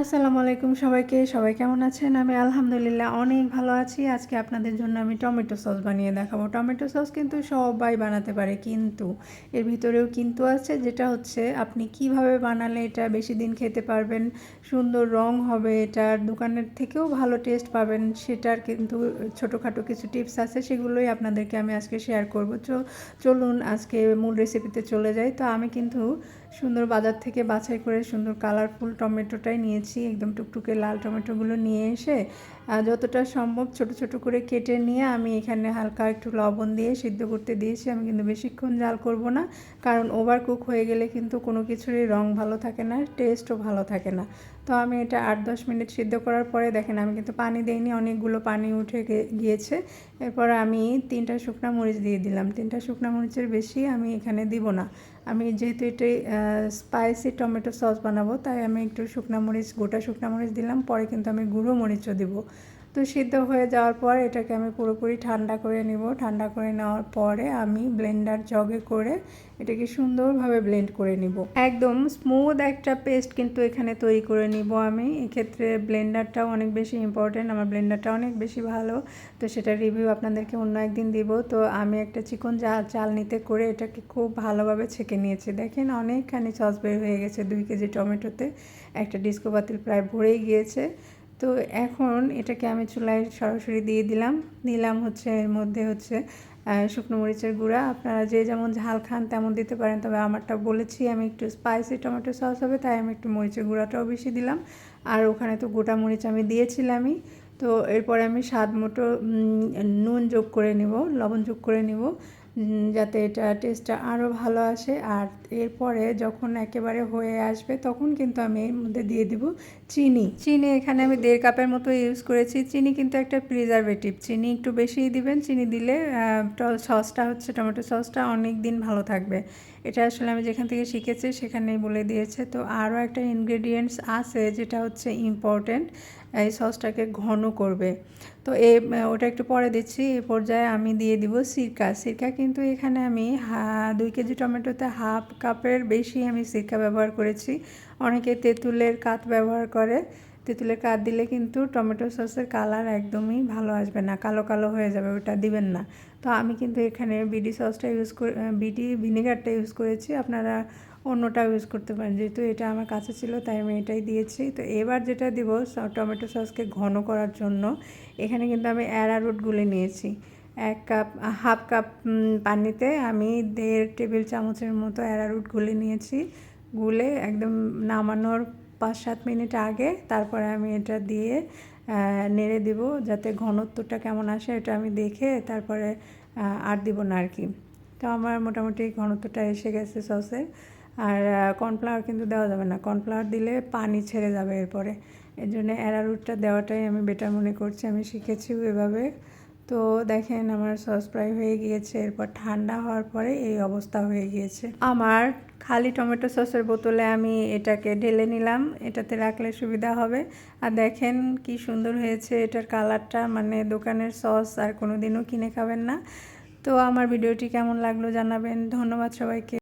আসসালামু আলাইকুম সবাইকে। সবাই কেমন আছেন? আমি আলহামদুলিল্লাহ অনেক ভালো আছি। আজকে আপনাদের জন্য আমি টমেটো সস বানিয়ে দেখাবো। টমেটো সস কিন্তু সবাই বানাতে পারে, কিন্তু এর ভিতরেও কিন্তু আছে, যেটা হচ্ছে আপনি কীভাবে বানালে এটা বেশি দিন খেতে পারবেন, সুন্দর রং হবে, এটার দোকানের থেকেও ভালো টেস্ট পাবেন, সেটার কিন্তু ছোটোখাটো কিছু টিপস আছে, সেগুলোই আপনাদেরকে আমি আজকে শেয়ার করব। চলুন আজকে মূল রেসিপিতে চলে যাই। তো আমি কিন্তু সুন্দর বাজার থেকে বাছাই করে সুন্দর কালারফুল টমেটোটাই নিয়েছি, একদম টুকটুকে লাল টমেটোগুলো নিয়ে এসে যতটা সম্ভব ছোট ছোট করে কেটে নিয়ে আমি এখানে হালকা একটু লবণ দিয়ে সিদ্ধ করতে দিয়েছি। আমি কিন্তু বেশিক্ষণ জাল করব না, কারণ ওভার কুক হয়ে গেলে কিন্তু কোনো কিছুরই রং ভালো থাকে না টেস্টও ভালো থাকে না। তো আমি এটা আট দশ মিনিট সিদ্ধ করার পরে দেখেন আমি কিন্তু পানি দিইনি, অনেকগুলো পানি উঠে গিয়েছে। এরপর আমি তিনটা শুকনা মরিচ দিয়ে দিলাম। তিনটা শুকনা মরিচের বেশি আমি এখানে দিব না। আমি যেহেতু এটাই স্পাইসি টমেটো সস বানাবো। তাই আমি একটু শুকনা মরিচ, গোটা শুকনা মরিচ দিলাম। পরে কিন্তু আমি গুঁড়ো মরিচও দিব। তো সিদ্ধ হয়ে যাওয়ার পর এটাকে আমি পুরোপুরি ঠান্ডা করে নিব। ঠান্ডা করে নেওয়ার পরে আমি ব্লেন্ডার জগে করে এটাকে সুন্দরভাবে ব্লেন্ড করে নিব। একদম স্মুথ একটা পেস্ট কিন্তু এখানে তৈরি করে নিব আমি। এক্ষেত্রে ব্লেন্ডারটাও অনেক বেশি ইম্পর্টেন্ট, আমার ব্লেন্ডারটা অনেক বেশি ভালো। তো সেটা রিভিউ আপনাদেরকে অন্য একদিন দিব। তো আমি একটা চিকন চাল চাল নিতে করে এটাকে খুব ভালোভাবে ছেঁকে নিয়েছি। দেখেন অনেকখানি সস বের হয়ে গেছে দুই কেজি টমেটোতে। একটা ডিস্কো বাতিল প্রায় ভরেই গিয়েছে। তো এখন এটাকে আমি চুলায় সরাসরি দিয়ে দিলাম। দিলাম হচ্ছে এর মধ্যে হচ্ছে শুকনো মরিচের গুঁড়া। আপনারা যে যেমন ঝাল খান তেমন দিতে পারেন, তবে আমারটা বলেছি আমি একটু স্পাইসি টমেটো সস হবে, তাই আমি একটু মরিচের গুঁড়াটাও বেশি দিলাম। আর ওখানে তো গোটা মরিচ আমি দিয়েছিলামই। তো এরপরে আমি স্বাদ মতো নুন যোগ করে নিব, লবণ যোগ করে নিব। যাতে এটা টেস্টটা আরও ভালো আসে। আর এরপরে যখন একেবারে হয়ে আসবে, তখন কিন্তু আমি এর মধ্যে দিয়ে দিব চিনি। চিনি এখানে আমি দেড় কাপের মতো ইউজ করেছি। চিনি কিন্তু একটা প্রিজারভেটিভ চিনি একটু বেশিই দিবেন। চিনি দিলে সসটা হচ্ছে, টমেটো সসটা অনেক দিন ভালো থাকবে। এটা আসলে আমি যেখান থেকে শিখেছি সেখানেই বলে দিয়েছে। তো আরও একটা ইনগ্রেডিয়েন্টস আছে যেটা হচ্ছে ইম্পর্টেন্ট এই সসটাকে ঘন করবে। তো এ, ওটা একটু পরে দিচ্ছি। এ পর্যায়ে আমি দিয়ে দিব সিরকা। সিরকা কিন্তু এখানে আমি দুই কেজি টমেটোতে হাফ কাপের বেশি আমি সিরকা ব্যবহার করেছি। অনেকে তেঁতুলের কাত ব্যবহার করে। তেঁতুলের কাঠ দিলে কিন্তু টমেটো সসের কালার একদমই ভালো আসবে না, কালো কালো হয়ে যাবে, ওটা দিবেন না। তো আমি কিন্তু এখানে বিডি সসটা ইউজ করে বিডি ভিনেগারটা ইউজ করেছি, আপনারা অন্যটা ইউজ করতে পারেন। যেহেতু এটা আমার কাছে ছিল, তাই আমি এটাই দিয়েছি। তো এবার যেটা দিব টমেটো সসকে ঘন করার জন্য, এখানে কিন্তু আমি অ্যারারুট গুলে নিয়েছি। এক কাপ, হাফ কাপ পানিতে আমি দেড় টেবিল চামচের মতো অ্যারারুট গুলে নিয়েছি। গুলে একদম নামানোর পাঁচ সাত মিনিট আগে তারপরে আমি এটা দিয়ে নেড়ে দিব যাতে ঘনত্বটা কেমন আসে এটা আমি দেখে তারপরে আর দিব না আর কি তো আমার মোটামুটি ঘনত্বটা এসে গেছে সসের। আর কর্নফ্লাওয়ার কিন্তু দেওয়া যাবে না। কর্নফ্লাওয়ার দিলে পানি ছেড়ে যাবে এরপরে। এর জন্য অ্যারারুটটা দেওয়াটাই আমি বেটার মনে করছি, আমি শিখেছি এভাবে। তো দেখেন আমার সস প্রায় হয়ে গিয়েছে, এরপর ঠান্ডা হওয়ার পরে এই অবস্থা হয়ে গিয়েছে। আমার খালি টমেটো সসের বোতলে আমি এটাকে ঢেলে নিলাম, এটাতে রাখলে সুবিধা হবে। আর দেখেন কি সুন্দর হয়েছে এটার কালারটা মানে দোকানের সস আর কোনো দিনও কিনে খাবেন না। তো আমার ভিডিওটি কেমন লাগল জানাবেন, ধন্যবাদ সবাইকে।